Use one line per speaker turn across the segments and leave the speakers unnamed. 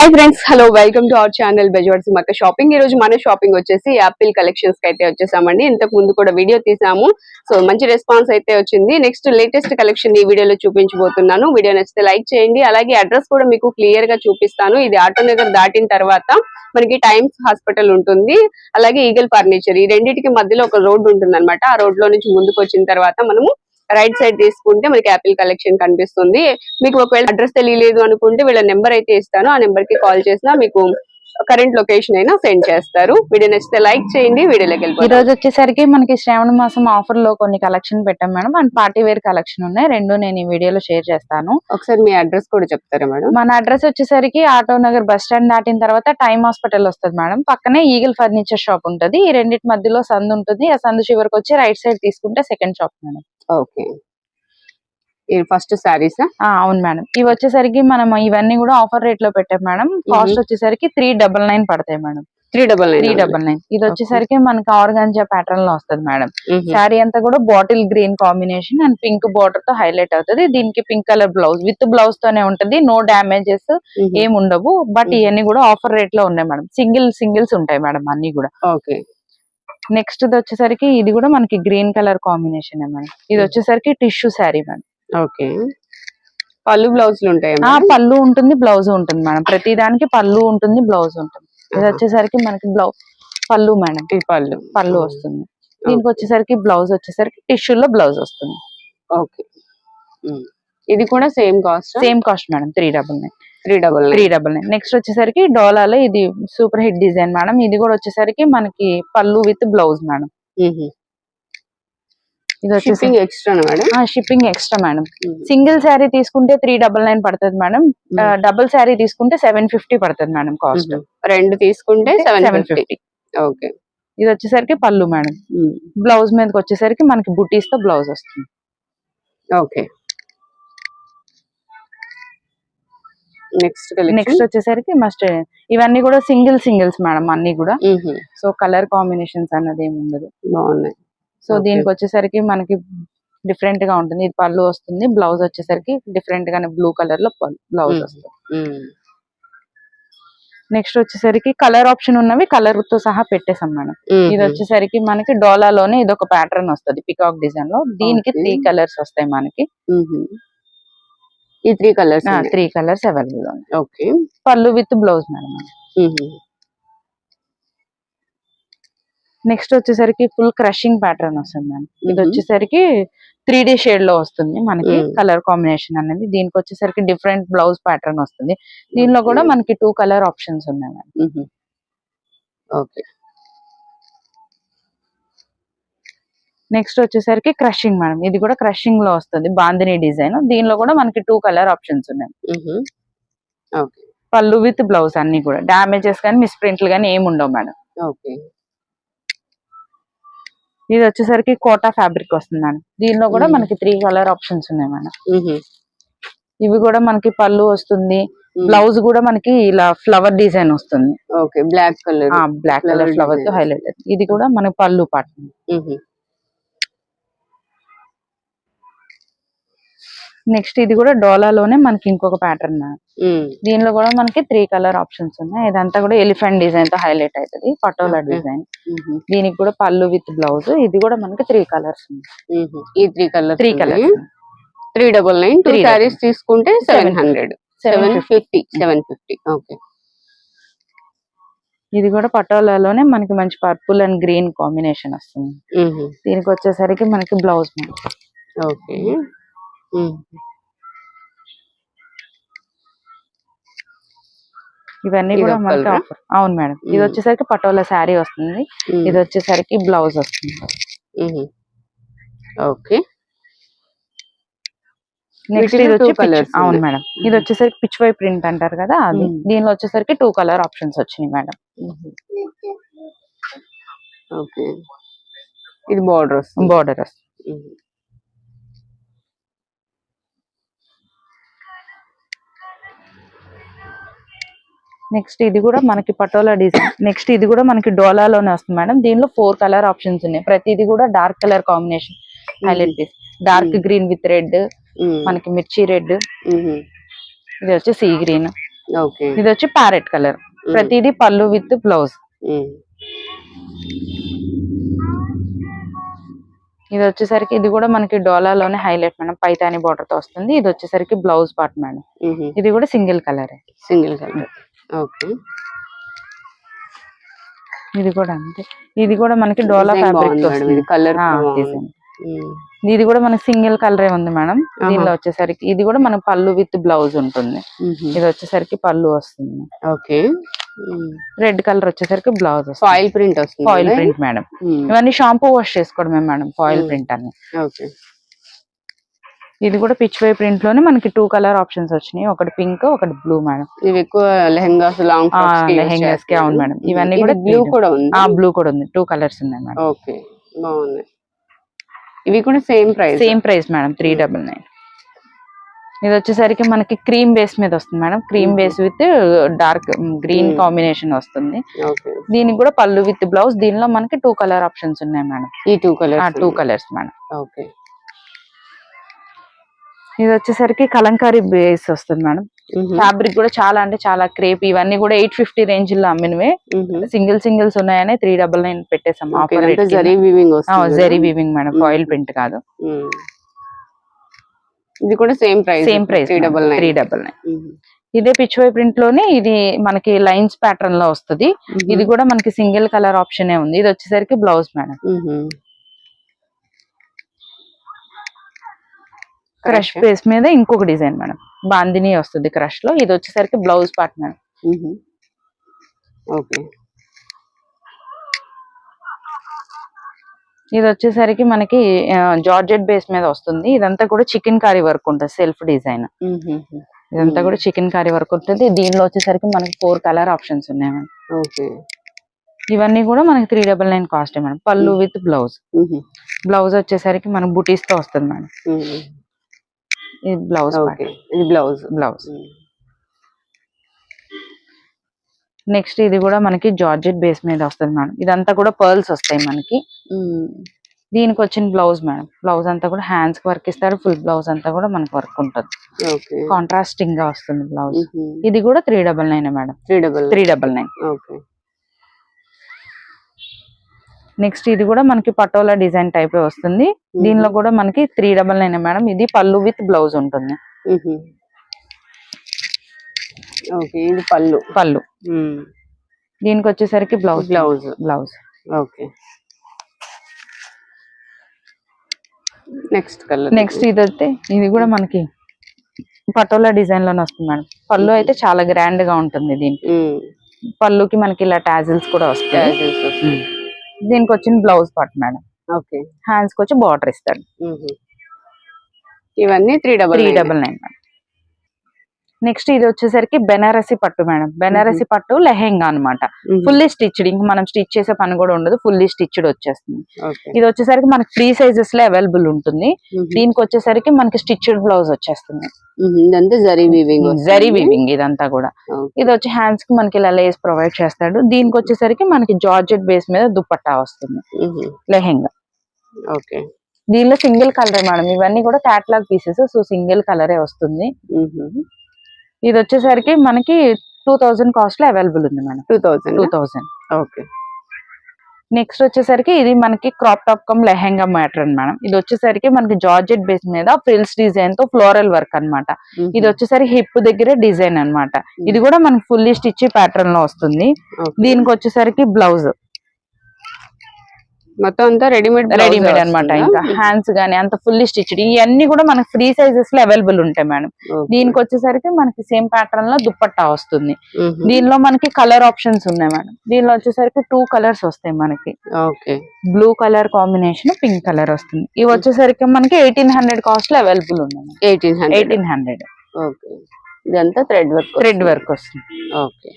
Hi friends hello welcome to our channel Bezawada Sumakka shopping ఈ రోజు మన shopping వచ్చేసి యాపిల్ కలెక్షన్స్కి అయితే వచ్చేసామండి. ఇంతకు ముందు కూడా వీడియో తీసాము. సో మంచి రెస్పాన్స్ అయితే వచ్చింది. నెక్స్ట్ లేటెస్ట్ కలెక్షన్ ఈ వీడియోలో చూపించబోతున్నాను. వీడియో నచ్చితే లైక్ చేయండి. అలాగే అడ్రస్ కూడా మీకు క్లియర్గా చూపిస్తాను. ఇది ఆటో నగర్ దాటిన తర్వాత మనకి టైమ్స్ హాస్పిటల్ ఉంటుంది. అలాగే ఈగల్ ఫర్నిచర్ ఈ రెండింటికి మధ్యలో ఒక రోడ్ ఉంటుంది ఆ రోడ్లో నుంచి ముందుకు వచ్చిన తర్వాత మనము రైట్ సైడ్ తీసుకుంటే మనకి యాపిల్ కలెక్షన్ కనిపిస్తుంది. మీకు ఒకవేళ అడ్రస్ తెలియలేదు అనుకుంటే వీళ్ళ నెంబర్ అయితే ఇస్తాను. ఆ నెంబర్కి కాల్ చేసినా మీకు కరెంట్ లొకేషన్ అయినా సెండ్ చేస్తారు. వీడియో నచ్చితే లైక్ చేయండి వీడియోలోకి
ఈ
వెళ్ళిపోతాం
రోజు వచ్చేసరికి మనకి శ్రావణ మాసం ఆఫర్లో కొన్ని కలెక్షన్ పెట్టాం madam. And party wear collection ఉన్నాయి. రెండు నేను ఈ వీడియోలో షేర్ చేస్తాను.
ఒకసారి మీ అడ్రస్ కూడా చెప్తారా మేడం?
మన అడ్రస్ వచ్చేసరికి ఆటో నగర్ బస్ స్టాండ్ దాటిన తర్వాత టైమ్ హాస్పిటల్ వస్తుంది మేడం. పక్కనే ఈగల్ ఫర్నిచర్ షాప్ ఉంటది. ఈ రెండింటి మధ్యలో సందు ఉంటుంది. ఆ సందు చివరికి వచ్చి రైట్ సైడ్ తీసుకుంటే second shop madam.
Okay. First శారీసా
ఆ, అవును మేడం. ఇవి వచ్చేసరికి మనం ఇవన్నీ కూడా ఆఫర్ రేట్లో పెట్టాం మేడం. కాస్ట్ వచ్చేసరికి త్రీ డబల్ నైన్ పడతాయి madam.
Three double
three double nine ఇది వచ్చేసరికి మనకి ఆర్గాంజా ప్యాటర్న్లో వస్తుంది మేడం. శారీ అంతా కూడా bottle green combination and pink బార్డర్తో హైలైట్ అవుతుంది. దీనికి pink colour blouse with blouse తోనే ఉంటది. నో డామేజెస్ ఏం ఉండవు. బట్. ఇవన్నీ కూడా ఆఫర్ రేట్లో ఉన్నాయి మేడం. సింగిల్ సింగిల్స్ ఉంటాయి మేడం అన్ని కూడా.
ఓకే
నెక్స్ట్ వచ్చేసరికి ఇది కూడా మనకి గ్రీన్ కలర్ కాంబినేషన్ మేడం. ఇది. వచ్చేసరికి టిష్యూ శారీ మేడం.
ఓకే. పళ్ళు బ్లౌజులు ఉంటాయి
పళ్ళు ఉంటుంది బ్లౌజ్ ఉంటుంది మేడం. ప్రతి దానికి పళ్ళు ఉంటుంది బ్లౌజ్ ఉంటుంది. ఇది వచ్చేసరికి మనకి బ్లౌజ్ పళ్ళు మేడం.
ఈ పళ్ళు.
పళ్ళు వస్తుంది. దీనికి వచ్చేసరికి బ్లౌజ్ వచ్చేసరికి టిష్యూ లో బ్లౌజ్ వస్తుంది.
ఓకే. ఇది కూడా same cost
same cost madam three double nine.
Three double
three double nine. Next వచ్చేసరికి డోలాలో ఇది సూపర్ హిట్ డిజైన్ మేడం. ఇది కూడా వచ్చేసరికి మనకి పళ్ళు విత్ బ్లౌజ్ మేడం. ఇది వచ్చేసి
shipping extra madam?
Shipping extra madam. Single saree తీసుకుంటే త్రీ డబల్ నైన్ పడుతుంది మేడం. డబుల్ శారీ తీసుకుంటే సెవెన్ ఫిఫ్టీ పడుతుంది మేడం కాస్ట్
రెండు తీసుకుంటే సెవెన్ ఫిఫ్టీ ఓకే
ఇది వచ్చేసరికి పళ్ళు మేడం. బ్లౌజ్ మీదకి వచ్చేసరికి మనకి బుటీస్తో బ్లౌజ్ వస్తుంది.
ఓకే నెక్స్ట్
నెక్స్ట్ వచ్చేసరికి మస్ట్ ఇవన్నీ కూడా సింగిల్ సింగిల్స్ మేడం అన్ని కూడా. సో కలర్ కాంబినేషన్స్ అన్నది ఏమి ఉండదు
బాగున్నాయి.
సో. దీనికి వచ్చేసరికి మనకి డిఫరెంట్గా ఉంటుంది. ఇది పళ్ళు వస్తుంది బ్లౌజ్ వచ్చేసరికి డిఫరెంట్ గానే బ్లూ కలర్లో బ్లౌజ్. వస్తుంది. నెక్స్ట్ వచ్చేసరికి కలర్ ఆప్షన్ ఉన్నవి కలర్తో సహా పెట్టేసాం మేడం. ఇది వచ్చేసరికి మనకి డోలాలోనే ఇది ఒక ప్యాటర్న్ వస్తుంది పికాక్ డిజైన్లో దీనికి. త్రీ కలర్స్ వస్తాయి మనకి.
ఈ three colours
three colours available ఉన్నాయి.
Okay.
Pallu with blouse madam. Next వచ్చేసరికి ఫుల్ క్రషింగ్ ప్యాటర్న్ వస్తుంది మేడం ఇది. వచ్చేసరికి త్రీ డి షేడ్లో వస్తుంది మనకి. కలర్ కాంబినేషన్ అనేది. దీనికి వచ్చేసరికి డిఫరెంట్ బ్లౌజ్ ప్యాటర్న్ వస్తుంది. దీనిలో కూడా. మనకి టూ కలర్ ఆప్షన్స్ ఉన్నాయి మేడం
ఓకే.
నెక్స్ట్ వచ్చేసరికి క్రషింగ్ మేడం ఇది కూడా క్రషింగ్లో వస్తుంది. బాందిని డిజైన్. దీనిలో కూడా మనకి టూ కలర్ ఆప్షన్స్ ఉన్నాయి.
ఓకే.
పళ్ళు విత్ బ్లౌజ్ అన్ని కూడా. డామేజెస్ కానీ మిస్ప్రింట్లు కానీ ఏమి ఉండవు మేడం
ఓకే.
ఇది వచ్చేసరికి కోటా ఫ్యాబ్రిక్ వస్తుంది మేడం దీనిలో కూడా. మనకి త్రీ కలర్ ఆప్షన్స్ ఉన్నాయి మేడం. ఇవి కూడా మనకి పళ్ళు వస్తుంది. బ్లౌజ్ కూడా మనకి ఇలా ఫ్లవర్ డిజైన్ వస్తుంది.
Okay black colour
black colour
ఫ్లవర్తో
highlight ఇది కూడా మనకి పళ్ళు పాట. నెక్స్ట్ ఇది కూడా డోలాలోనే మనకి ఇంకొక ప్యాటర్న్ దీనిలో కూడా మనకి త్రీ కలర్ ఆప్షన్స్ ఉన్నాయి. ఇదంతా కూడా ఎలిఫెంట్ డిజైన్తో హైలైట్ అవుతుంది. పటోలా. డిజైన్ దీనికి కూడా పళ్ళు విత్ బ్లౌజ్ ఇది కూడా మనకి త్రీ కలర్స్
ఈ three colour
three colours
three double nine two
Three
sarees తీసుకుంటే seven hundred seven
seven
fifty seven fifty okay
ఇది కూడా పటోలాలోనే మనకి మంచి పర్పుల్ అండ్ గ్రీన్ కాంబినేషన్ వస్తుంది. దీనికి వచ్చేసరికి మనకి బ్లౌజ్
ఓకే
ఇవన్నీ కూడా మనకి? ఆఫర్ అవును మేడం. ఇది. వచ్చేసరికి పటోలా శారీ వస్తుంది. ఇది వచ్చేసరికి బ్లౌజ్ వస్తుంది.
ఓకే.
నెక్స్ట్ ఇది వచ్చి
colours
అవును. మేడం. ఇది వచ్చేసరికి పిచ్ వై ప్రింట్ అంటారు కదా అది. దీనిలో వచ్చేసరికి టూ కలర్ ఆప్షన్స్ వచ్చినాయి మేడం.
ఓకే. ఇది బార్డర్ వస్తుంది.
Border
hmm.
నెక్స్ట్ ఇది కూడా మనకి పటోలా డిజైన్. నెక్స్ట్ ఇది కూడా మనకి డోలాలోనే వస్తుంది మేడం. దీనిలో ఫోర్ కలర్ ఆప్షన్స్ ఉన్నాయి. ప్రతిది కూడా dark colour combination. Highlight piece. Dark. Green with red. మనకి మిర్చి రెడ్. ఇది వచ్చి సీ గ్రీన్. ఇది వచ్చి ప్యారెట్ కలర్. ప్రతిదీ పళ్ళు విత్ బ్లౌజ్. ఇది వచ్చేసరికి ఇది కూడా మనకి డోలాలోనే హైలైట్ మేడం. పైతాని border తో వస్తుంది. ఇది వచ్చేసరికి బ్లౌజ్ పార్ట్ మేడం. ఇది కూడా single colour.
Single colour. Okay.
ఇది కూడా అంతే. ఇది కూడా మనకి డోలా ఫ్యాబ్రిక్
కలర్
ఇది కూడా మనకి సింగిల్ కలరే ఉంది మేడం. దీనిలో వచ్చేసరికి ఇది కూడా మన పళ్ళు విత్ బ్లౌజ్ ఉంటుంది. ఇది వచ్చేసరికి పళ్ళు వస్తుంది.
ఓకే.
రెడ్ కలర్ వచ్చేసరికి బ్లౌజ్
ఫాయిల్ ప్రింట్ వస్తుంది
ఫాయిల్? Print madam. ఇవన్నీ షాంపూ వాష్ చేసుకోవడమే మేడం ఫాయిల్. ప్రింట్ అన్ని. ఇది కూడా పిచ్ వై ప్రింట్లోనే మనకి టూ కలర్ ఆప్షన్స్ వచ్చినాయి. ఒకటి పింక్ ఒకటి బ్లూ మేడం
ఇవి ఎక్కువ లెహంగాస్ లాంగ్
lehengas కి అవును మేడం. ఇవన్నీ కూడా
బ్లూ కూడా ఉంది.
ఆ బ్లూ కూడా ఉంది. టూ కలర్స్ ఉన్నాయి మేడం
ఓకే బాగున్నాయి. ఇవి కూడా same price
same price madam three double nine ఇది వచ్చేసరికి మనకి క్రీమ్ బేస్ మీద వస్తుంది madam. Cream base with dark green. Combination వస్తుంది. దీనికి కూడా పళ్ళు విత్ బ్లౌజ్ దీనిలో మనకి టూ కలర్ ఆప్షన్స్ ఉన్నాయి మేడం.
ఈ two colours
two colours madam.
Okay.
ఇది వచ్చేసరికి కలంకారీ బేస్ వస్తుంది మేడం. ఫ్యాబ్రిక్ కూడా చాలా అంటే చాలా క్రేప్ ఇవన్నీ కూడా ఎయిట్ ఫిఫ్టీ రేంజ్లో అమ్మినవే సింగిల్ సింగిల్స్ ఉన్నాయని త్రీ డబల్ నైన్ పెట్టేసాం offer
zari weaving
madam. Foil print కాదు.
ఇది కూడా same price
same price
three double
three
nine
double nine ఇదే పిచ్ వై ప్రింట్లోనే ఇది మనకి లైన్స్ ప్యాటర్న్లో వస్తుంది. ఇది కూడా మనకి సింగిల్ కలర్ ఆప్షన్ ఉంది. ఇది వచ్చేసరికి బ్లౌజ్ మేడం క్రష్ బేస్ మీద ఇంకొక డిజైన్ మేడం బాందిని వస్తుంది క్రష్లో. ఇది వచ్చేసరికి బ్లౌజ్ పార్ట్ మేడం
ఓకే
ఇది వచ్చేసరికి మనకి జార్జెట్ బేస్ మీద వస్తుంది. ఇదంతా కూడా చికెన్ కర్రీ వర్క్ ఉంటుంది సెల్ఫ్ డిజైన్. ఇదంతా కూడా చికెన్ కర్రీ వర్క్ ఉంటుంది. దీనిలో వచ్చేసరికి మనకి ఫోర్ కలర్ ఆప్షన్స్ ఉన్నాయి మేడం
ఓకే.
ఇవన్నీ కూడా మనకి three double nine cost madam pallu with blouse. Blouse వచ్చేసరికి మనకి బుటీస్తో వస్తుంది మేడం ఇది బ్లౌజ్
ఇది బ్లౌజ్.
బ్లౌజ్. నెక్స్ట్ ఇది కూడా మనకి జార్జెట్ బేస్ మీద వస్తుంది మేడం. ఇదంతా కూడా పర్ల్స్ వస్తాయి మనకి. దీనికి వచ్చిన బ్లౌజ్ మేడం. బ్లౌజ్ అంతా కూడా హ్యాండ్స్కి వర్క్ ఇస్తారు. ఫుల్ బ్లౌజ్ అంతా కూడా మనకి వర్క్ ఉంటుంది. కాంట్రాస్టింగ్గా వస్తుంది బ్లౌజ్ ఇది కూడా three double nine madam.
Three double
three double nine next ఇది కూడా మనకి పటోలా డిజైన్ టైప్ వస్తుంది. దీనిలో కూడా మనకి త్రీ డబల్ నైన్ మేడం. ఇది పళ్ళు విత్ బ్లౌజ్ ఉంటుంది.
ఓకే ఇది పళ్ళు.
పళ్ళు. దీనికి వచ్చేసరికి blouse.
Blouse.
Blouse.
Okay. Next colour
next ఇది వస్తే ఇది కూడా మనకి పటోలా డిజైన్లోనే వస్తుంది మేడం. పళ్ళు అయితే చాలా గ్రాండ్గా ఉంటుంది దీనికి. పళ్ళుకి మనకి ఇలా టాజిల్స్ కూడా వస్తాయి. దీనికి వచ్చిన బ్లౌజ్ పార్ట్ మేడం.
ఓకే.
హ్యాండ్స్కి వచ్చి బార్డర్ ఇస్తాడు.
ఇవన్నీ three double
three double nine madam. Next ఇది వచ్చేసరికి బెనారసి పట్టు మేడం. బెనారసి పట్టు లెహెంగా అన్నమాట. ఫుల్లీ స్టిచ్డ్ ఇంకా మనం స్టిచ్ చేసే పని కూడా ఉండదు. ఫుల్లీ స్టిచ్డ్ వచ్చేస్తుంది. ఇది వచ్చేసరికి మనకి ఫ్రీ సైజెస్లో అవైలబుల్ ఉంటుంది. దీనికి వచ్చేసరికి మనకి స్టిచ్డ్ బ్లౌజ్ వచ్చేస్తుంది.
ఇదంతా జరీ వీవింగ్
జరీ వీవింగ్ ఇదంతా కూడా. ఇది వచ్చి హ్యాండ్స్కి మనకి ఇలా లేస్ ప్రొవైడ్ చేస్తాడు. దీనికి వచ్చేసరికి మనకి జార్జెట్ బేస్ మీద దుపట్టా వస్తుంది. లెహెంగా.
ఓకే.
దీనిలో సింగిల్ కలరే మేడం. ఇవన్నీ కూడా క్యాట్లాగ్ పీసెస్ సో సింగిల్ కలరే వస్తుంది. ఇది వచ్చేసరికి మనకి టూ థౌజండ్ కాస్ట్లో అవైలబుల్ ఉంది madam.
Two thousand
two thousand.
Okay.
Next వచ్చేసరికి ఇది మనకి crop top cum lehenga matter madam. ఇది వచ్చేసరికి మనకి జార్జెట్ బేస్ మీద ఫ్రిల్స్ డిజైన్తో ఫ్లోరల్ వర్క్ అన్నమాట. ఇది వచ్చేసరికి హిప్ దగ్గర డిజైన్ అన్నమాట. ఇది కూడా మనకి ఫుల్లీ స్టిచ్ ప్యాటర్న్లో వస్తుంది. దీనికి వచ్చేసరికి బ్లౌజ్.
మొత్తం అంతా రెడీమేడ్
రెడీమేడ్ అన్నమాట ఇంకా. హ్యాండ్స్ గానీ అంత ఫుల్లీ స్టిచ్డ్ ఇవన్నీ కూడా మనకి ఫ్రీ సైజెస్లో అవైలబుల్ ఉంటాయి మేడం. దీనికి వచ్చేసరికి మనకి సేమ్ ప్యాటర్న్లో దుప్పట్టా వస్తుంది. దీనిలో మనకి కలర్ ఆప్షన్స్ ఉన్నాయి మేడం. దీనిలో వచ్చేసరికి టూ కలర్స్ వస్తాయి మనకి.
Okay
blue colour combination pink colour వస్తుంది. ఇవి వచ్చేసరికి మనకి ఎయిటీన్ హండ్రెడ్ కాస్ట్లో అవైలబుల్ ఉన్నాయి
eighteen hundred
eighteen hundred
okay ఇదంతా థ్రెడ్ వర్క్
థ్రెడ్ వర్క్ వస్తుంది.
ఓకే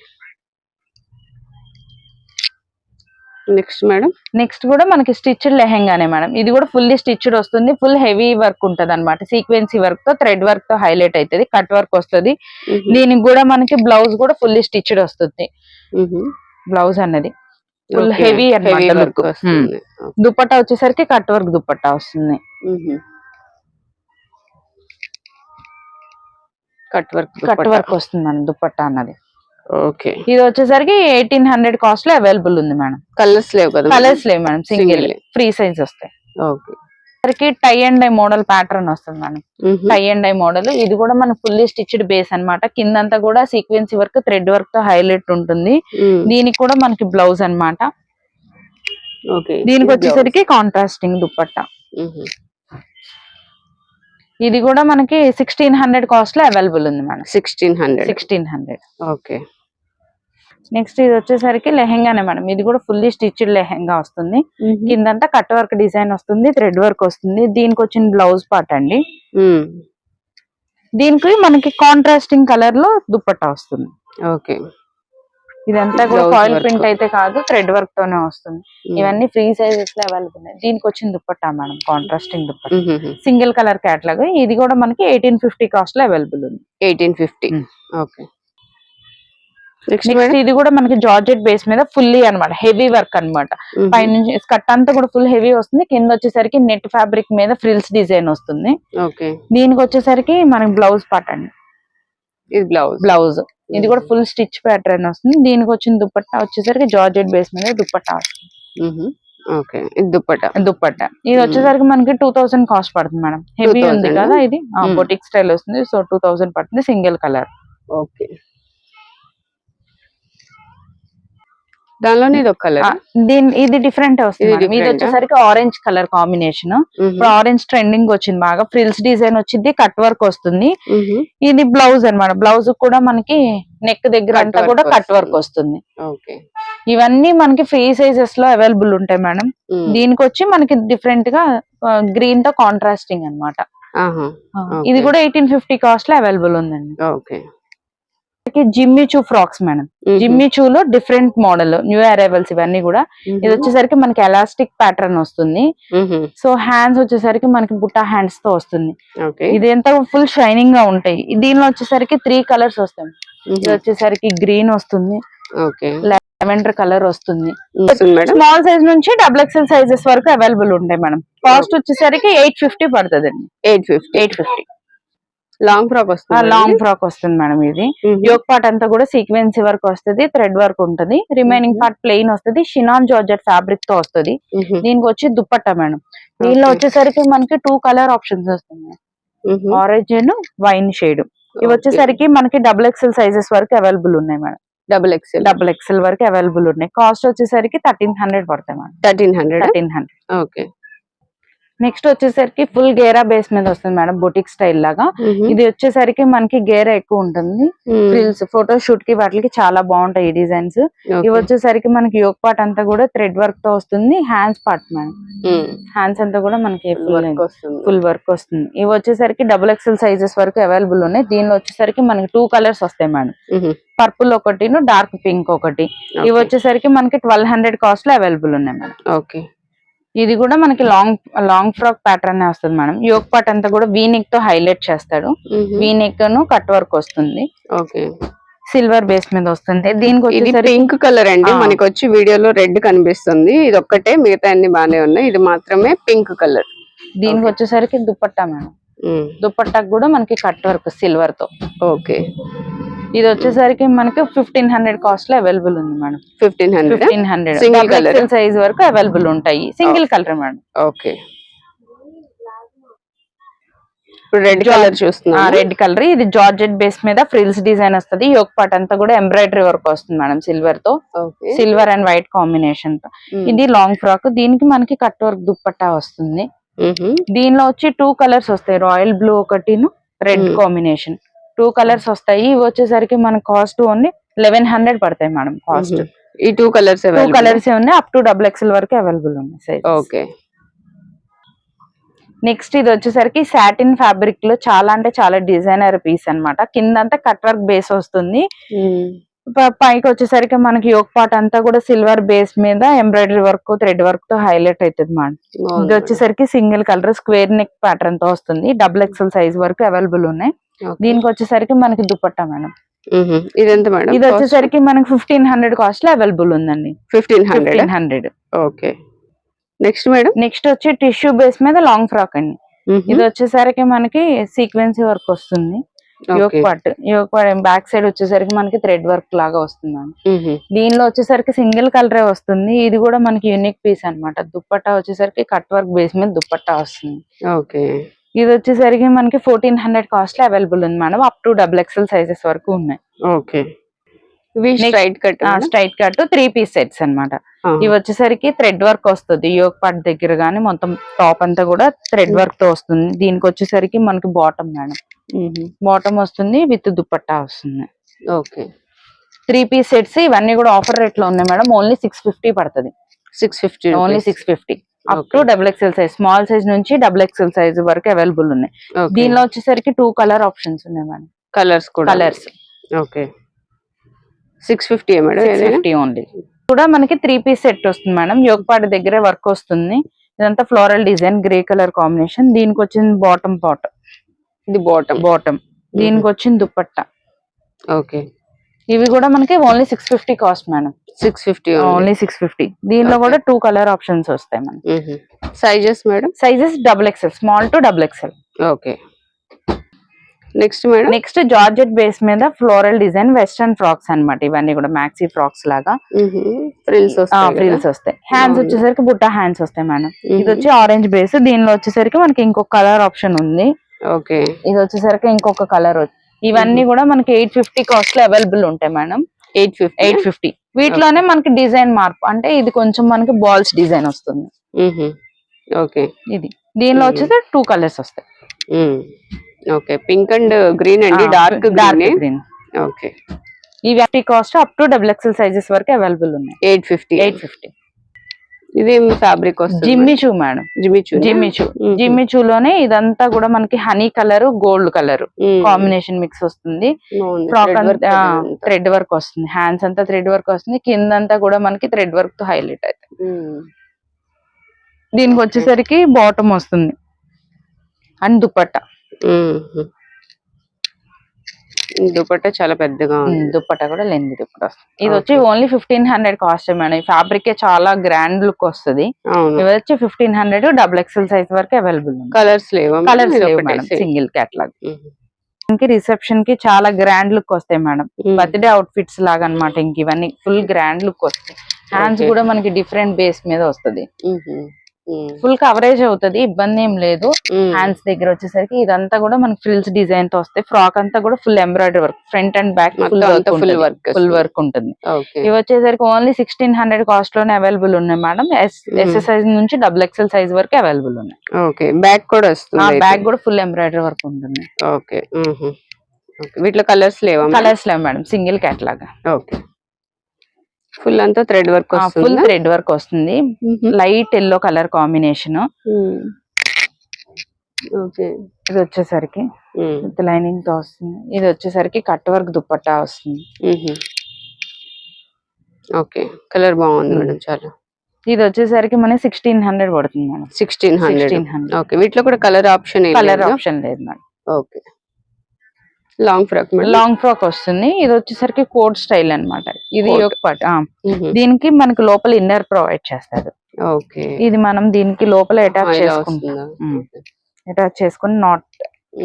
నెక్స్ట్ మేడం
నెక్స్ట్ కూడా మనకి స్టిచ్డ్ లెహెంగానే మేడం ఇది కూడా ఫుల్లీ స్టిచ్డ్ వస్తుంది. ఫుల్ హెవీ వర్క్ ఉంటది అనమాట సీక్వెన్సీ వర్క్తో థ్రెడ్ వర్క్తో హైలైట్ అవుతుంది కట్ వర్క్ వస్తుంది. దీనికి కూడా మనకి బ్లౌజ్ కూడా ఫుల్లీ స్టిచ్డ్ వస్తుంది. బ్లౌజ్ అన్నది. ఫుల్ హెవీ
వర్క్
దుపట్టా వచ్చేసరికి కట్ వర్క్ దుపట్టా వస్తుంది.
కట్ వర్క్
కట్ వర్క్ వస్తుంది. మేడం దుపట్టా అన్నది.
ఓకే.
ఇది వచ్చేసరికి ఎయిటీన్ హండ్రెడ్ కాస్ట్లో అవైలబుల్ ఉంది మేడం.
కలర్స్ లేవు కదా
కలర్స్ లేవు మేడం సింగిల్. ఫ్రీ సైజ్ వస్తాయి.
ఓకే.
సరికి tie and dye model pattern వస్తుంది madam. Tie and dye model. ఇది కూడా మన ఫుల్లీ స్టిచ్డ్ బేస్ అన్నమాట. కిందంతా కూడా సీక్వెన్సీ వర్క్ థ్రెడ్ వర్క్తో హైలైట్ ఉంటుంది. దీనికి కూడా మనకి బ్లౌజ్ అన్నమాట.
ఓకే.
దీనికి వచ్చేసరికి కాంట్రాస్టింగ్ దుపట్టా. ఇది కూడా మనకి సిక్స్టీన్ హండ్రెడ్ కాస్ట్లో అవైలబుల్ ఉంది madam.
Sixteen hundred
sixteen hundred
okay
next ఇది వచ్చేసరికి లెహెంగానే మేడం. ఇది కూడా ఫుల్లీ స్టిచ్డ్ లెహెంగా వస్తుంది. కిందంతా కట్ వర్క్ డిజైన్ వస్తుంది థ్రెడ్ వర్క్ వస్తుంది. దీనికి వచ్చిన బ్లౌజ్ పార్ట్ అండి. దీనికి మనకి కాంట్రాస్టింగ్ కలర్లో దుపట్టా వస్తుంది.
ఓకే
ఇదంతా కూడా ఫాయిల్. ప్రింట్ అయితే కాదు థ్రెడ్ వర్క్ తోనే వస్తుంది. ఇవన్నీ ఫ్రీ సైజెస్లో అవైలబుల్ ఉన్నాయి? దీనికి వచ్చిన dupatta madam contrasting dupatta single colour catalogue ఇది కూడా మనకి ఎయిటీన్ ఫిఫ్టీ కాస్ట్లో అవైలబుల్ ఉంది.
Eighteen fifty. ఓకే నెక్స్ట్
ఇది కూడా మనకి జార్జెట్ బేస్ మీద ఫుల్లీ అన్నమాట. హెవీ వర్క్ అన్నమాట. పైనుంచి స్కర్ట్ అంతా కూడా ఫుల్ హెవీ వస్తుంది. కింద వచ్చేసరికి నెట్ ఫ్యాబ్రిక్ మీద ఫ్రిల్స్ డిజైన్ వస్తుంది. దీనికి వచ్చేసరికి మనకి బ్లౌజ్ పార్ట్ అండి.
ఇది బ్లౌజ్
బ్లౌజ్ ఇది కూడా ఫుల్ స్టిచ్ ప్యాటర్న్ వస్తుంది. దీనికి వచ్చిన దుపట్టా వచ్చేసరికి జార్జెట్ బేస్ మీద దుపట్టా వస్తుంది.
ఓకే. ఇది
ఇది వచ్చేసరికి మనకి టూ థౌసండ్ కాస్ట్ పడుతుంది మేడం. హెవీ ఉంది
2000
కదా ఇది. బొటిక్ స్టైల్ వస్తుంది. సో టూ థౌసండ్ పడుతుంది సింగిల్ కలర్.
ఓకే. దానిలోనే ఇది ఒక కలర్
దీని ఇది డిఫరెంట్ వస్తుంది
ఇది?
వచ్చేసరికి ఆరెంజ్ కలర్ కాంబినేషన్ ఇప్పుడు ఆరెంజ్ ట్రెండింగ్ వచ్చింది బాగా. ఫ్రిల్స్ డిజైన్ వచ్చింది కట్ వర్క్ వస్తుంది. ఇది బ్లౌజ్ అన్నమాట. బ్లౌజ్ కూడా మనకి నెక్ దగ్గర అంతా కూడా కట్ వర్క్
వస్తుంది.
ఇవన్నీ మనకి ఫ్రీ సైజెస్లో అవైలబుల్ ఉంటాయి మేడం దీనికి వచ్చి మనకి డిఫరెంట్గా గ్రీన్తో కాంట్రాస్టింగ్ అన్నమాట.
Okay.
ఇది కూడా ఎయిటీన్ ఫిఫ్టీ కాస్ట్లో అవైలబుల్ ఉందండి.
Okay.
Jimmy Choo frocks madam. జిమ్మి చూ లో డిఫరెంట్ మోడల్ న్యూ అరైవల్స్ ఇవన్నీ కూడా. ఇది వచ్చేసరికి మనకి ఎలాస్టిక్ ప్యాటర్న్ వస్తుంది. సో హ్యాండ్స్ వచ్చేసరికి మనకి బుట్టా హ్యాండ్స్తో వస్తుంది. ఇది ఎంత ఫుల్ షైనింగ్గా ఉంటాయి. దీనిలో వచ్చేసరికి త్రీ కలర్స్ వస్తాయి. ఇది వచ్చేసరికి గ్రీన్ వస్తుంది. లెవెండర్ కలర్ వస్తుంది. స్మాల్ సైజ్ నుంచి డబుల్ ఎక్స్ఎల్ సైజెస్ వరకు అవైలబుల్ ఉంటాయి మేడం. కాస్ట్ వచ్చేసరికి ఎయిట్ ఫిఫ్టీ పడుతుంది అండి
eight fifty.
Eight fifty.
Long frock వస్తుంది
లాంగ్ ఫ్రాక్ వస్తుంది మేడం ఇది. యోక్ పార్ట్ అంతా కూడా సీక్వెన్సీ వర్క్ వస్తుంది థ్రెడ్ వర్క్ ఉంటది. రిమైనింగ్. పార్ట్ ప్లెయిన్ వస్తుంది షినాన్ జార్జెట్ ఫ్యాబ్రిక్తో వస్తుంది. దీనికి వచ్చి దుప్పట్టా మేడం. దీనిలో. వచ్చేసరికి మనకి టూ కలర్ ఆప్షన్స్ వస్తుంది ఆరెంజ్ అండ్ వైన్ షేడ్ ఇవి వచ్చేసరికి మనకి డబుల్ ఎక్స్ఎల్ సైజెస్ వరకు అవైలబుల్ ఉన్నాయి madam.
Double XL
double XL వరకు అవైలబుల్ ఉన్నాయి. కాస్ట్ వచ్చేసరికి థర్టీన్ హండ్రెడ్ పడతాయి madam.
Thirteen hundred
thirteen hundred
okay.
Next వచ్చేసరికి ఫుల్ గేరా బేస్ మీద వస్తుంది మేడం బొటిక్ స్టైల్ లాగా. ఇది వచ్చేసరికి మనకి గేరా ఎక్కువ ఉంటుంది. ఫ్రిల్స్ ఫోటో షూట్కి వాటికి చాలా బాగుంటాయి ఈ డిజైన్స్. ఇవి వచ్చేసరికి మనకి యోగ్ పార్ట్ అంతా కూడా థ్రెడ్ వర్క్తో వస్తుంది హ్యాండ్స్ పార్ట్ మేడం. హ్యాండ్స్ అంతా కూడా మనకి ఫుల్ వర్క్ వస్తుంది. ఇవి వచ్చేసరికి డబుల్ ఎక్స్ఎల్ సైజెస్ వరకు అవైలబుల్ ఉన్నాయి. దీనిలో వచ్చేసరికి మనకి టూ కలర్స్ వస్తాయి మేడం. పర్పుల్ ఒకటి డార్క్ పింక్ ఒకటి. ఇవి వచ్చేసరికి మనకి ట్వెల్వ్ హండ్రెడ్ కాస్ట్లో అవైలబుల్ ఉన్నాయి మేడం.
ఓకే.
ఇది కూడా మనకి లాంగ్ లాంగ్ ఫ్రాక్ ప్యాటర్న్ వస్తుంది మేడం యోగ్ పార్ట్ అంతా కూడా వీ నెక్తో హైలైట్ చేస్తాడు. వీ నెక్ను కట్ వర్క్ వస్తుంది.
ఓకే.
సిల్వర్ బేస్ మీద వస్తుంది. దీనికి
ఇది పింక్ కలర్ అండి. మనకి వచ్చి వీడియోలో రెడ్ కనిపిస్తుంది. ఇది ఒక్కటే మిగతా అన్ని బానే ఉన్నాయి. ఇది మాత్రమే పింక్ కలర్
దీనికి వచ్చేసరికి దుపట్టా మేడం దుపట్టాకు కూడా మనకి కట్ వర్క్ సిల్వర్తో.
ఓకే.
ఇది వచ్చేసరికి మనకి ఫిఫ్టీన్ హండ్రెడ్ కాస్ట్లో అవైలబుల్ ఉంది madam
fifteen hundred
fifteen hundred
Single colour?
Size వరకు అవైలబుల్ ఉంటాయి. సింగిల్ కలర్ మేడం
ఓకే ఇప్పుడు రెడ్ కలర్ చూస్తున్నా
రెడ్ కలర్ ఇది జార్జెట్ బేస్ మీద ఫ్రిల్స్ డిజైన్ వస్తుంది. యోగ్ పార్ట్ అంతా కూడా ఎంబ్రాయిడరీ వర్క్ వస్తుంది మేడం
సిల్వర్తో.
సిల్వర్ అండ్ వైట్ కాంబినేషన్తో. ఇది లాంగ్ ఫ్రాక్ దీనికి మనకి కట్ వర్క్ దుప్పట్టా వస్తుంది. దీనిలో వచ్చి టూ కలర్స్ వస్తాయి. రాయల్ బ్లూ ఒకటిను red
Hmm.
Combination two colours వస్తాయి. ఇవి వచ్చేసరికి మన కాస్ట్ ఓన్లీ లెవెన్ హండ్రెడ్ పడతాయి మేడం కాస్ట్
ఈ టూ కలర్స్
టూ కలర్స్ ఉన్నాయి అప్ టు డబుల్ ఎక్స్ఎల్ వరకు అవైలబుల్ ఉన్నాయి
ఓకే.
నెక్స్ట్ ఇది వచ్చేసరికి సాటిన్ ఫ్యాబ్రిక్లో చాలా అంటే చాలా డిజైనర్ పీస్ అన్నమాట. కింద అంతా కట్ వర్క్ బేస్ వస్తుంది పైకి వచ్చేసరికి మనకి యోగ్ పార్ట్ అంతా కూడా సిల్వర్ బేస్ మీద ఎంబ్రాయిడరీ వర్క్ థ్రెడ్ వర్క్తో హైలైట్ అవుతుంది మేడం. ఇది వచ్చేసరికి సింగిల్ కలర్ స్క్వేర్ నెక్ ప్యాటర్న్తో వస్తుంది. డబుల్ ఎక్స్ఎల్ సైజ్ వరకు అవైలబుల్ ఉన్నాయి. దీనికి వచ్చేసరికి మనకి దుపట్టా మేడం.
ఇది ఎంత మేడం?
ఇది వచ్చేసరికి మనకి ఫిఫ్టీన్ హండ్రెడ్ కాస్ట్లో అవైలబుల్ ఉందండి.
Fifteen hundred?
Hundred.
Okay. Next madam?
Next వచ్చి టిష్యూ బేస్ మీద లాంగ్ ఫ్రాక్ అండి. ఇది వచ్చేసరికి మనకి సీక్వెన్సీ వర్క్ వస్తుంది. Yoke part yoke part back side వచ్చేసరికి మనకి థ్రెడ్ వర్క్ లాగా వస్తుంది. దీనిలో వచ్చేసరికి సింగిల్ కలరే వస్తుంది. ఇది కూడా మనకి యూనిక్ పీస్ అన్నమాట. దుప్పట్టా వచ్చేసరికి కట్ వర్క్ బేస్ మీద దుప్పట్టా వస్తుంది.
ఓకే.
ఇది వచ్చేసరికి మనకి ఫోర్టీన్ హండ్రెడ్ కాస్ట్లో అవైలబుల్ ఉంది madam up to double XL sizes వరకు ఉన్నాయి.
Okay. Straight cut
straight cut three piece sets అన్నమాట. ఇవి వచ్చేసరికి థ్రెడ్ వర్క్ వస్తుంది. యోగ్ పార్ట్ దగ్గర గానీ మొత్తం టాప్ అంతా కూడా థ్రెడ్ వర్క్తో వస్తుంది. దీనికి వచ్చేసరికి మనకి బాటమ్ మేడం బాటమ్ వస్తుంది విత్ దుపట్టా వస్తుంది.
ఓకే.
త్రీ పీస్ సెట్స్ ఇవన్నీ కూడా ఆఫర్ రేట్లో ఉన్నాయి మేడం ఓన్లీ సిక్స్ ఫిఫ్టీ పడుతుంది.
Six fifty
only six fifty up to double XL size small size నుంచి డబుల్ ఎక్స్ఎల్ సైజ్ వరకు అవైలబుల్ ఉన్నాయి. దీనిలో వచ్చేసరికి టూ కలర్ ఆప్షన్స్ ఉన్నాయి మేడం
కలర్స్ కూడా.
Colours
okay six fifty madam
fifty only కూడా మనకి త్రీ పీస్ సెట్ వస్తుంది మేడం యోగపాటి దగ్గరే వర్క్ వస్తుంది. ఇదంతా floral design grey colour combination దీనికి వచ్చింది బాటమ్ పాట్
ఇది బాటమ్
బాటమ్ దీనికి వచ్చింది దుపట్టా.
ఓకే
ఇవి కూడా మనకి only six fifty cost madam
six fifty
only six fifty దీనిలో. కూడా టూ కలర్ ఆప్షన్స్ వస్తాయి మనకి
sizes madam
sizes double XL small to double XL
okay next madam
next georgette base మీద ఫ్లోరల్ డిజైన్ వెస్టర్న్ ఫ్రాక్స్ అన్నమాట. ఇవన్నీ కూడా maxi frocks లాగా.
Frills
frills వస్తాయి హ్యాండ్స్
బాగుంది.
వచ్చేసరికి బుట్ట హ్యాండ్స్ వస్తాయి మేడం ఇది వచ్చి ఆరెంజ్ బేస్ దీనిలో వచ్చేసరికి మనకి ఇంకొక కలర్ ఆప్షన్ ఉంది.
ఓకే
ఇది వచ్చేసరికి ఇంకొక కలర్ ఇవన్నీ కూడా మనకి ఎయిట్ ఫిఫ్టీ కాస్ట్లో అవైలబుల్ ఉంటాయి madam.
Eight fifty?
Eight fifty. వీటిలోనే మనకి డిజైన్ మార్పు అంటే ఇది కొంచెం మనకి బాల్స్ డిజైన్ వస్తుంది.
ఓకే.
ఇది. దీనిలో. వచ్చేసి టూ కలర్స్ వస్తాయి.
ఓకే. పింక్ అండ్ గ్రీన్ అండి? Dark
dark
green okay.
ఇవి fifty cost up to double XL sizes వరకు అవైలబుల్ ఉన్నాయి.
Eight fifty.
Eight fifty.
ఇదేం ఫ్యాబ్రిక్ వస్తుంది.
Jimmy Choo madam.
జిమ్మిచూ
జిమ్మి చూ. జిమ్మి చూలోనే ఇదంతా కూడా మనకి honey colour gold colour combination mix వస్తుంది. ఫ్రాక్ అంతా థ్రెడ్ వర్క్ వస్తుంది. హ్యాండ్స్ అంతా థ్రెడ్ వర్క్ వస్తుంది. కిందంతా కూడా మనకి థ్రెడ్ వర్క్తో హైలైట్ అవుతుంది దీనికి వచ్చేసరికి బాటమ్ వస్తుంది. అండ్ దుపట్టా.
దుపట్టా చాలా పెద్దగా ఉంది.
దుపట్టా కూడా లెంది దుపట్టా వస్తుంది. ఇది వచ్చి. Only fifteen hundred cost madam. ఈ ఫ్యాబ్రిక్ చాలా గ్రాండ్ లుక్ వస్తుంది. ఇవి వచ్చి fifteen hundred double XL size వరకు అవైలబుల్
కలర్స్ లేవా
కలర్స్ లేవు మేడం. సింగిల్ క్యాట్లాగ్ ఇంక రిసెప్షన్కి చాలా గ్రాండ్ లుక్ వస్తాయి మేడం. బర్త్డే అవుట్ ఫిట్స్ లాగా అన్నమాట ఇంక ఇవన్నీ. ఫుల్ గ్రాండ్ లుక్ వస్తాయి. హ్యాండ్స్. కూడా మనకి డిఫరెంట్ బేస్ మీద వస్తుంది. ఫుల్ కవరేజ్ అవుతుంది ఇబ్బంది ఏం లేదు హ్యాండ్స్ దగ్గర వచ్చేసరికి ఇదంతా కూడా మనకి ఫ్రిల్స్ డిజైన్తో వస్తాయి. ఫ్రాక్ అంతా కూడా full embroidery work front and back full work full. Work ఉంటుంది. ఇవి వచ్చేసరికి ఓన్లీ సిక్స్టీన్ హండ్రెడ్ కాస్ట్లోనే అవైలబుల్ ఉన్నాయి మేడం ఎస్ ఎస్ సైజ్ నుంచి డబుల్ ఎక్స్ఎల్ సైజ్ వరకు అవైలబుల్ ఉన్నాయి.
ఓకే బ్యాగ్ కూడా వస్తుంది
బ్యాగ్ కూడా ఫుల్ ఎంబ్రాయిడరీ వర్క్ ఉంటుంది.
ఓకే ఓకే వీటిలో కలర్స్ లేవా
కలర్స్ లేవు madam single catalogue
okay full అంతా thread work
full thread work వస్తుంది. Light yellow colour combination
okay.
ఇది వచ్చేసరికి విత్ లైనింగ్తో వస్తుంది. ఇది వచ్చేసరికి కట్ వర్క్ దుపట్టా వస్తుంది.
ఓకే. కలర్ బాగుంది. మేడం చాలా.
ఇది వచ్చేసరికి మనకి సిక్స్టీన్ హండ్రెడ్ పడుతుంది మేడం.
Sixteen hundred okay. వీటిలో కూడా కలర్ ఆప్షన్
కలర్ ఆప్షన్ లేదు madam.
Okay. Long frock
long frock వస్తుంది. ఇది వచ్చేసరికి కోట్ స్టైల్ అన్నమాట. ఇది. ఒక పార్ట్ దీనికి మనకి లోపల ఇన్నర్ ప్రొవైడ్ చేస్తారు.
ఓకే.
ఇది మనం దీనికి లోపల అటాచ్ చేసుకుంటాం. అటాచ్ చేసుకుని నాట్.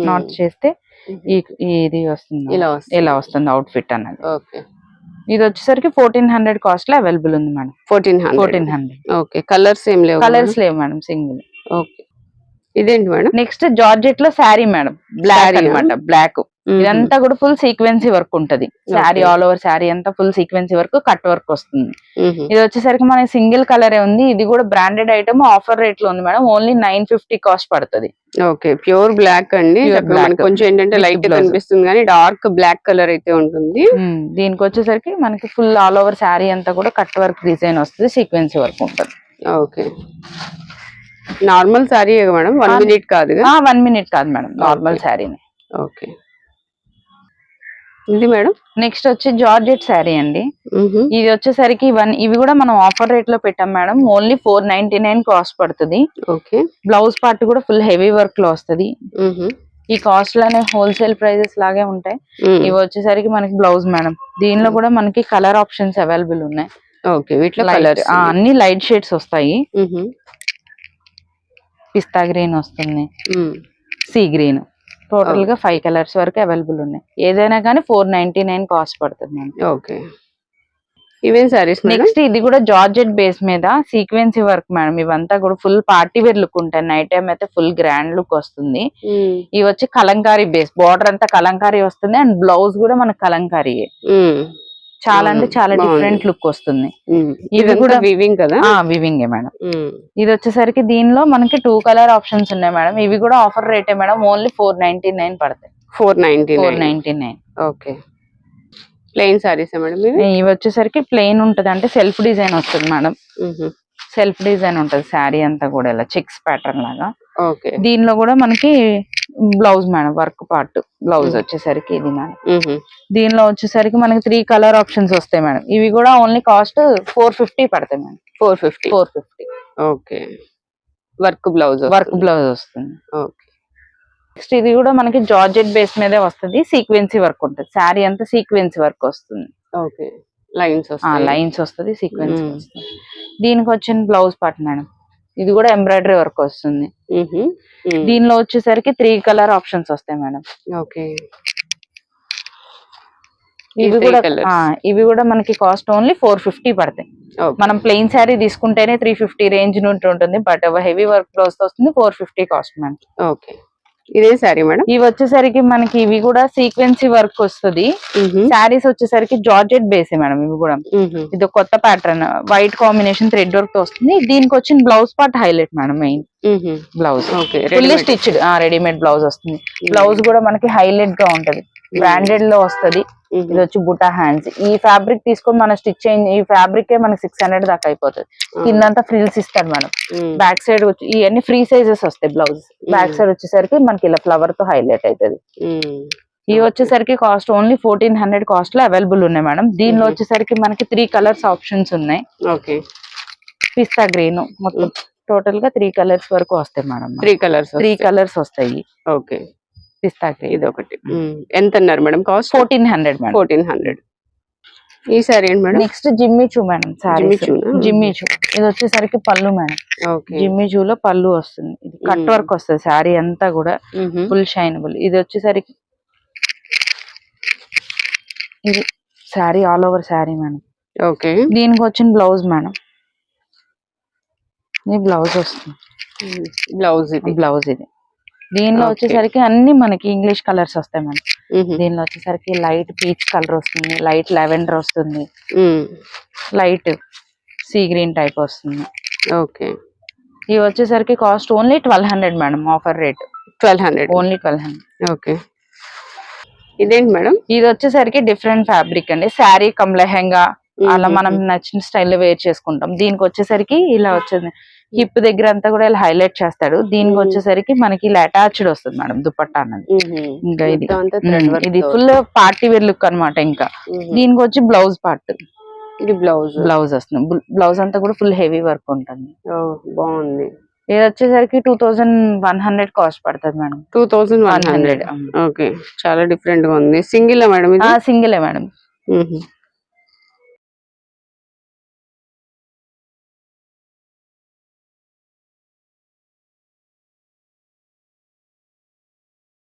నాట్ చేస్తే ఇది వస్తుంది.
ఇలా వస్తుంది.
అవుట్ ఫిట్ అన్నది.
ఓకే.
ఇది వచ్చేసరికి ఫోర్టీన్ హండ్రెడ్ కాస్ట్లో అవైలబుల్ ఉంది madam.
Fourteen
fourteen hundred.
Okay. Colours ఏం లేవు
కలర్స్ లేవు మేడం సింగిల్.
ఓకే. ఇదేంటి మేడం?
నెక్స్ట్ జార్జెట్లో శారీ మేడం. బ్లాక్? అన్నమాట. బ్లాక్ ఇదంతా కూడా ఫుల్ సీక్వెన్సీ వర్క్ ఉంటది. శారీ. ఆల్ ఓవర్ శారీ అంతా full sequins work cut work వస్తుంది. ఇది వచ్చేసరికి మనకి సింగిల్ కలర్ ఉంది. ఇది కూడా బ్రాండెడ్ ఐటమ్ ఆఫర్ రేట్లో ఉంది madam. Only nine fifty cost పడుతుంది.
ఓకే ప్యూర్ బ్లాక్ అండి. కొంచెం ఏంటంటే లైట్. కనిపిస్తుంది కానీ డార్క్ బ్లాక్ కలర్ అయితే ఉంటుంది.
దీనికి వచ్చేసరికి మనకి ఫుల్ ఆల్ ఓవర్ శారీ అంతా కూడా కట్ వర్క్ డిజైన్ వస్తుంది. సీక్వెన్సీ వర్క్ ఉంటుంది.
Okay normal sari madam? One. Minute కాదు
వన్ మినిట్ కాదు మేడం. నార్మల్. శారీని.
ఓకే ఇది మేడం?
నెక్స్ట్ వచ్చి జార్జెట్ శారీ అండి. ఇది వచ్చేసరికి వన్ ఇవి కూడా మనం ఆఫర్ రేట్లో పెట్టాం madam. Only four ninety nine cost పడుతుంది.
ఓకే
బ్లౌజ్ పార్ట్ కూడా ఫుల్ హెవీ వర్క్లో వస్తది. ఈ కాస్ట్లోనే హోల్సేల్ ప్రైజెస్ లాగే ఉంటాయి. ఇవి వచ్చేసరికి మనకి బ్లౌజ్ మేడం. దీనిలో కూడా మనకి కలర్ ఆప్షన్స్ అవైలబుల్ ఉన్నాయి.
ఓకే వీటిలో
ఆ, అన్ని లైట్ షేడ్స్ వస్తాయి. పిస్తా గ్రీన్ వస్తుంది. Sea green. టోటల్గా ఫైవ్ కలర్స్ వరకు అవైలబుల్ ఉన్నాయి. ఏదైనా కానీ ఫోర్ నైన్టీ నైన్ కాస్ట్ పడుతుంది
ఓకే. ఇవేం సారీస్ మేడం?
నెక్స్ట్ ఇది కూడా జార్జెట్ బేస్ మీద సీక్వెన్సీ వర్క్ మేడం. ఇవంతా కూడా ఫుల్ పార్టీ వేర్ లుక్ ఉంటాయి. నైట్ టైం అయితే ఫుల్ గ్రాండ్ లుక్ వస్తుంది. ఇవి వచ్చి కలంకారీ బేస్ బార్డర్ అంతా కలంకారీ వస్తుంది. అండ్ బ్లౌజ్ కూడా మనకు కలంకారీ చాలా అంటే చాలా. డిఫరెంట్ లుక్ వస్తుంది.
ఇది
కూడా-
వివింగ్ కదా?
Weaving madam. ఇది వచ్చేసరికి దీనిలో మనకి టూ కలర్ ఆప్షన్స్ ఉన్నాయి మేడం. ఇవి కూడా ఆఫర్ రేటే madam. Only four ninety nine పడతాయి.
Four ninety
four ninety nine
okay plain saris madam ఇవి?
ఇవి వచ్చేసరికి ప్లెయిన్ ఉంటది. అంటే సెల్ఫ్ డిజైన్ వస్తుంది మేడం. సెల్ఫ్ డిజైన్ ఉంటది. శారీ అంతా కూడా ఇలా చెక్స్ ప్యాటర్న్ లాగా.
ఓకే
దీనిలో కూడా మనకి blouse madam work part blouse. వచ్చేసరికి ఇది మేడం. దీనిలో వచ్చేసరికి మనకి త్రీ కలర్ ఆప్షన్స్ వస్తాయి మేడం. ఇవి కూడా ఓన్లీ కాస్ట్ ఫోర్ ఫిఫ్టీ పడతాయి madam.
Four fifty
four fifty
okay work blouse
work blouse వస్తుంది.
ఓకే
నెక్స్ట్ ఇది కూడా మనకి జార్జెట్ బేస్ మీదే వస్తుంది. సీక్వెన్సీ వర్క్ ఉంటుంది. శారీ అంతా సీక్వెన్సీ వర్క్ వస్తుంది.
ఓకే లైన్స్
లైన్స్ వస్తుంది సీక్వెన్స్. వస్తుంది. దీనికి వచ్చిన బ్లౌజ్ పార్ట్ మేడం. ఇది కూడా ఎంబ్రాయిడరీ వర్క్ వస్తుంది. దీనిలో వచ్చేసరికి త్రీ కలర్ ఆప్షన్స్ వస్తాయి మేడం.
ఓకే.
ఇవి కూడా ఇవి కూడా మనకి కాస్ట్ ఓన్లీ ఫోర్ ఫిఫ్టీ పడతాయి. మనం ప్లెయిన్ శారీ తీసుకుంటేనే త్రీ ఫిఫ్టీ రేంజ్ నుండి ఉంటుంది బట్ హెవీ వర్క్ బ్లౌజ్ వస్తుంది four fifty cost madam.
Okay. ఇదే సారీ మేడం.
ఇవి వచ్చేసరికి మనకి ఇవి కూడా సీక్వెన్సీ వర్క్ వస్తుంది. శారీస్ వచ్చేసరికి జార్జెట్ బేస్ మేడం ఇవి కూడా. ఇది కొత్త ప్యాటర్న్ వైట్ కాంబినేషన్ థ్రెడ్ వర్క్తో వస్తుంది. దీనికి వచ్చిన blouse part highlight madam main blouse fully stitched readymade blouse వస్తుంది. బ్లౌజ్ కూడా మనకి హైలైట్గా ఉంటది. బ్రాండెడ్లో వస్తది. ఇది వచ్చి బుటా హ్యాండ్స్ ఈ ఫ్యాబ్రిక్ తీసుకొని మన స్టిచ్ ఈ ఫ్యాబ్రిక్ మనకి సిక్స్ హండ్రెడ్ దాకా అయిపోతుంది. కిందంతా ఫ్రిల్స్ ఇస్తాడు మేడం బ్యాక్ సైడ్ వచ్చి ఇవన్నీ ఫ్రీ సైజెస్ వస్తాయి బ్లౌజ్ బ్యాక్ సైడ్ వచ్చేసరికి మనకి ఇలా ఫ్లవర్తో హైలైట్ అవుతుంది ఇవి వచ్చేసరికి కాస్ట్ ఓన్లీ ఫోర్టీన్ హండ్రెడ్ కాస్ట్లో అవైలబుల్ ఉన్నాయి మేడం. దీనిలో. వచ్చేసరికి మనకి త్రీ కలర్స్ ఆప్షన్స్ ఉన్నాయి.
ఓకే.
పిస్తా గ్రీన్ మొత్తం టోటల్గా త్రీ కలర్స్ వరకు వస్తాయి madam.
Three colours
three colours వస్తాయి.
ఓకే.
పిస్తా గ్రీన్
ఇది ఒకటి ఎంత అన్నారు madam cost?
Fourteen hundred madam.
Fourteen hundred. ఈ సారీ ఏంటి madam?
Next Jimmy Choo madam sorry? జిమ్మి చూ. ఇది వచ్చేసరికి పళ్ళు మేడం. జిమ్మి లో పళ్ళు వస్తుంది. ఇది కట్. వర్క్ వస్తుంది శారీ అంతా కూడా. Full shinable. ఇది వచ్చేసరికి ఇది sari all over sari madam.
Okay.
దీనికి వచ్చిన బ్లౌజ్ మేడం. ఇది బ్లౌజ్ వస్తుంది.
బ్లౌజ్ ఇది.
బ్లౌజ్ ఇది. దీనిలో. వచ్చేసరికి అన్ని మనకి ఇంగ్లీష్ కలర్స్ వస్తాయి మేడం.
మ్మ్.
దీనిలో వచ్చేసరికి లైట్ పీచ్ కలర్ వస్తుంది లైట్ లెవెండర్ వస్తుంది. లైట్ సీ గ్రీన్ టైప్ వస్తుంది.
ఓకే.
ఇవి వచ్చేసరికి cost only twelve hundred madam offer rate.
Twelve hundred.
Only twelve hundred.
Okay. ఇదేంటి మేడం?
ఇది వచ్చేసరికి డిఫరెంట్ ఫ్యాబ్రిక్ అండి. శారీ కమ్ లెహెంగా అలా మనం నచ్చిన స్టైల్లో వేర్ చేసుకుంటాం. దీనికి వచ్చేసరికి ఇలా వచ్చేది. హిప్ దగ్గర అంతా కూడా ఇలా హైలైట్ చేస్తాడు. దీనికి
Mm.
వచ్చేసరికి మనకి ఇలా అటాచ్డ్ వస్తుంది మేడం దుపట్టా అన్నది. ఇంకా ఇది.
work
ఇది ఫుల్ పార్టీ వేర్ లుక్ అన్నమాట ఇంకా. దీనికి వచ్చి బ్లౌజ్ పార్ట్
ఇది బ్లౌజ్
బ్లౌజ్ వస్తుంది. బ్లౌజ్ అంతా కూడా ఫుల్ హెవీ వర్క్ ఉంటుంది.
బాగుంది.
ఇది వచ్చేసరికి two thousand one hundred cost పడుతుంది madam.
Two thousand one hundred okay చాలా డిఫరెంట్గా ఉంది. సింగిల్ మేడం ఇది?
సింగిలే మేడం.